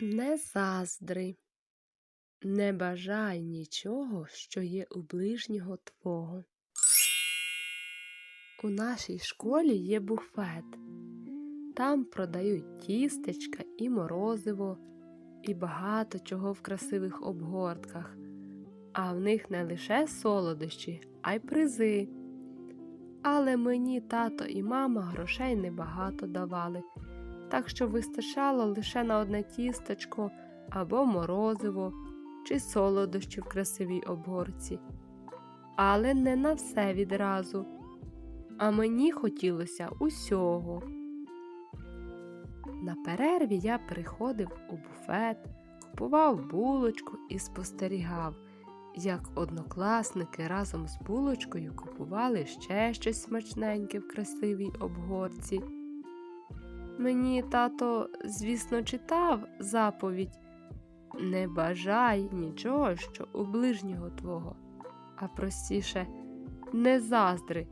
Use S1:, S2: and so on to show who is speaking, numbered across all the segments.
S1: Не заздри, не бажай нічого, що є у ближнього твого. У нашій школі є буфет. Там продають тістечка і морозиво, і багато чого в красивих обгортках, а в них не лише солодощі, а й призи. Але мені тато і мама грошей небагато давали, так що вистачало лише на одне тістечко або морозиво чи солодощі в красивій обгорці. Але не на все відразу. А мені хотілося усього. На перерві я приходив у буфет, купував булочку і спостерігав, як однокласники разом з булочкою купували ще щось смачненьке в красивій обгорці. Мені тато, звісно, читав заповідь Не бажай нічого, що у ближнього твого, а простіше не заздри.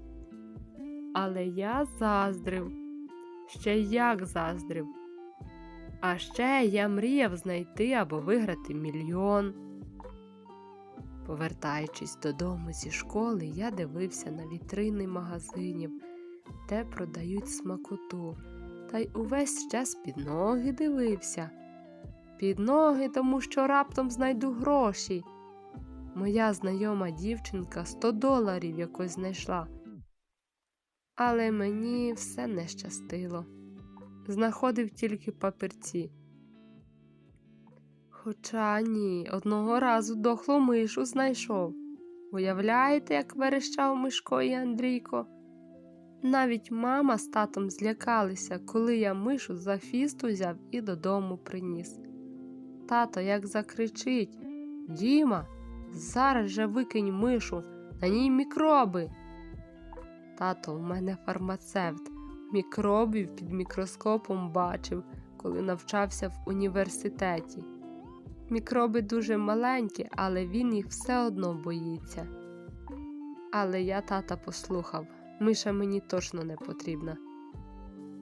S1: Але я заздрив, ще як заздрив. А ще я мріяв знайти або виграти мільйон. Повертаючись додому зі школи, я дивився на вітрини магазинів, де продають смакоту, та й увесь час під ноги дивився. Під ноги, тому що раптом знайду гроші. Моя знайома дівчинка 100 доларів якось знайшла. Але мені все не щастило. Знаходив тільки папірці. Хоча ні, одного разу дохлу мишу знайшов. Уявляєте, як верещав Мишко і Андрійко? Навіть мама з татом злякалися, коли я мишу за фіст узяв і додому приніс. Тато як закричить Діма, зараз же викинь мишу, на ній мікроби. Тато у мене фармацевт, мікробів під мікроскопом бачив, коли навчався в університеті. Мікроби дуже маленькі, але він їх все одно боїться. Але я тата послухав, миша мені точно не потрібна.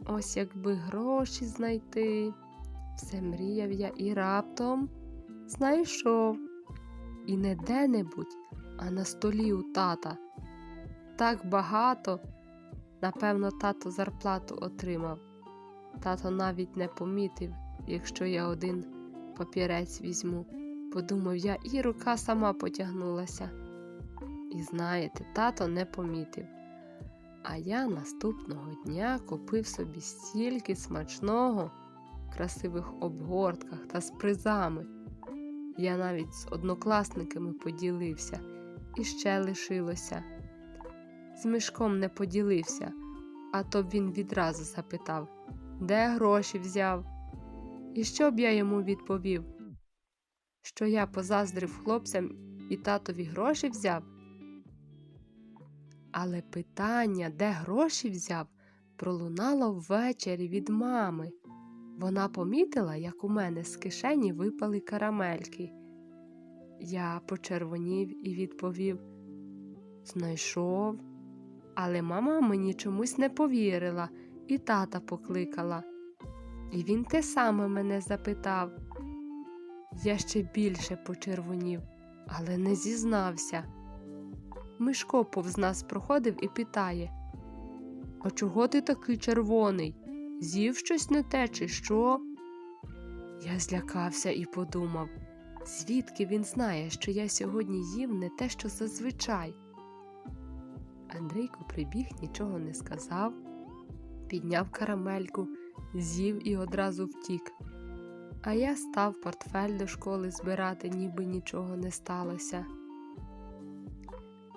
S1: Ось якби гроші знайти, все мріяв я і раптом знайшов. І не де-небудь, а на столі у тата. Так багато, напевно, тато зарплату отримав. Тато навіть не помітив, якщо я один папірець візьму. Подумав я, і рука сама потягнулася. І знаєте, тато не помітив. А я наступного дня купив собі стільки смачного в красивих обгортках та з призами. Я навіть з однокласниками поділився і ще лишилося. З мішком не поділився, а то б він відразу запитав, де гроші взяв. І що б я йому відповів? Що я позаздрив хлопцям і татові гроші взяв? Але питання, де гроші взяв, пролунало ввечері від мами. Вона помітила, як у мене з кишені випали карамельки. Я почервонів і відповів Знайшов, але мама мені чомусь не повірила і тата покликала. І він те саме мене запитав. Я ще більше почервонів, але не зізнався. Мишко повз нас проходив і питає А чого ти такий червоний? З'їв щось не те, чи що? Я злякався і подумав, звідки він знає, що я сьогодні їв не те, що зазвичай. Андрійко прибіг, нічого не сказав, підняв карамельку, з'їв і одразу втік. А я став портфель до школи збирати, ніби нічого не сталося.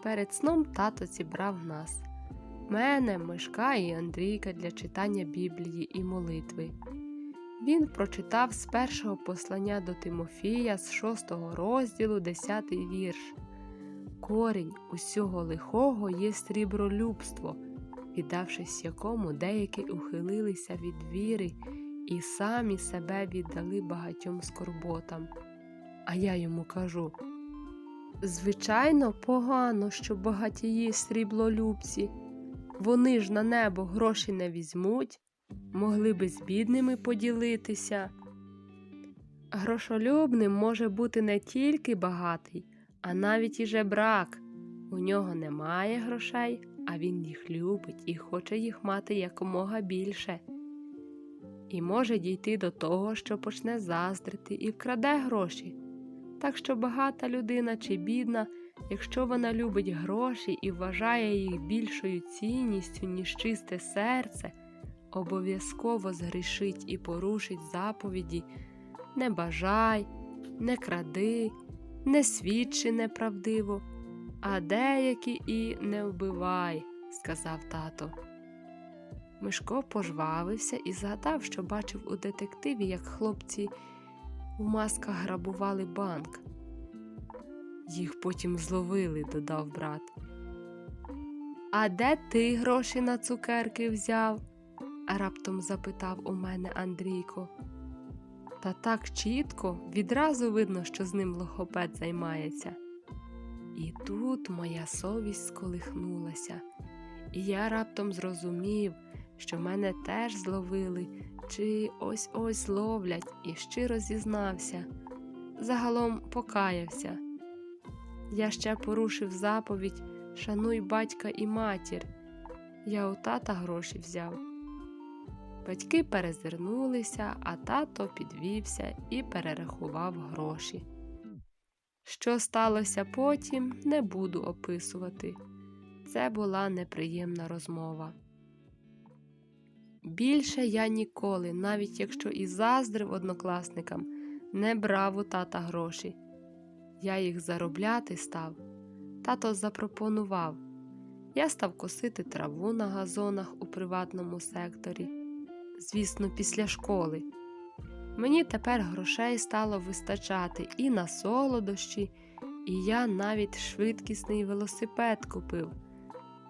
S1: Перед сном тато зібрав нас мене, Мишка і Андрійка для читання Біблії і молитви. Він прочитав з першого послання до Тимофія з шостого розділу, десятий вірш. Корінь усього лихого є срібролюбство, віддавшись якому деякі ухилилися від віри і самі себе віддали багатьом скорботам. А я йому кажу звичайно, погано, що багатії сріблолюбці. Вони ж на небо гроші не візьмуть, могли би з бідними поділитися. Грошолюбним може бути не тільки багатий, а навіть і жебрак. У нього немає грошей, а він їх любить і хоче їх мати якомога більше. І може дійти до того, що почне заздрити і вкраде гроші. Так що багата людина чи бідна, якщо вона любить гроші і вважає їх більшою цінністю, ніж чисте серце, обов'язково згрішить і порушить заповіді не бажай, не кради, не свідчи неправдиво, а деякі і не вбивай, сказав тато. Мишко пожвавився і згадав, що бачив у детективі, як хлопці в масках грабували банк. Їх потім зловили, додав брат. А де ти гроші на цукерки взяв? раптом запитав у мене Андрійко. Та так чітко, відразу видно, що з ним логопед займається. І тут моя совість сколихнулася, і я раптом зрозумів, що мене теж зловили, чи ось ось зловлять, і щиро зізнався. Загалом покаявся. Я ще порушив заповідь Шануй батька і матір. Я у тата гроші взяв. Батьки перезирнулися, а тато підвівся і перерахував гроші. Що сталося потім, не буду описувати. Це була неприємна розмова. Більше я ніколи, навіть якщо і заздрив однокласникам, не брав у тата гроші. Я їх заробляти став. Тато запропонував. Я став косити траву на газонах у приватному секторі звісно, після школи. Мені тепер грошей стало вистачати і на солодощі, і я навіть швидкісний велосипед купив.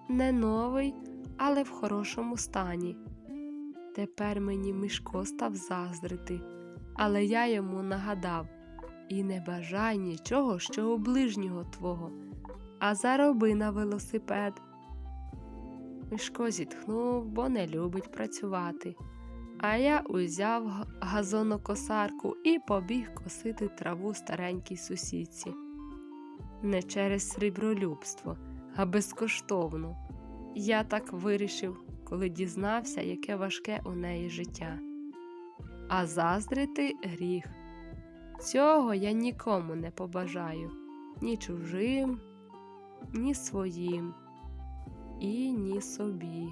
S1: Не новий, але в хорошому стані. Тепер мені Мишко став заздрити, але я йому нагадав і не бажай нічого, що у ближнього твого, а зароби на велосипед. Мишко зітхнув, бо не любить працювати. А я узяв газонокосарку і побіг косити траву старенькій сусідці. Не через срібролюбство, а безкоштовно. Я так вирішив, коли дізнався, яке важке у неї життя. А заздрити гріх. Цього я нікому не побажаю ні чужим, ні своїм, і ні собі.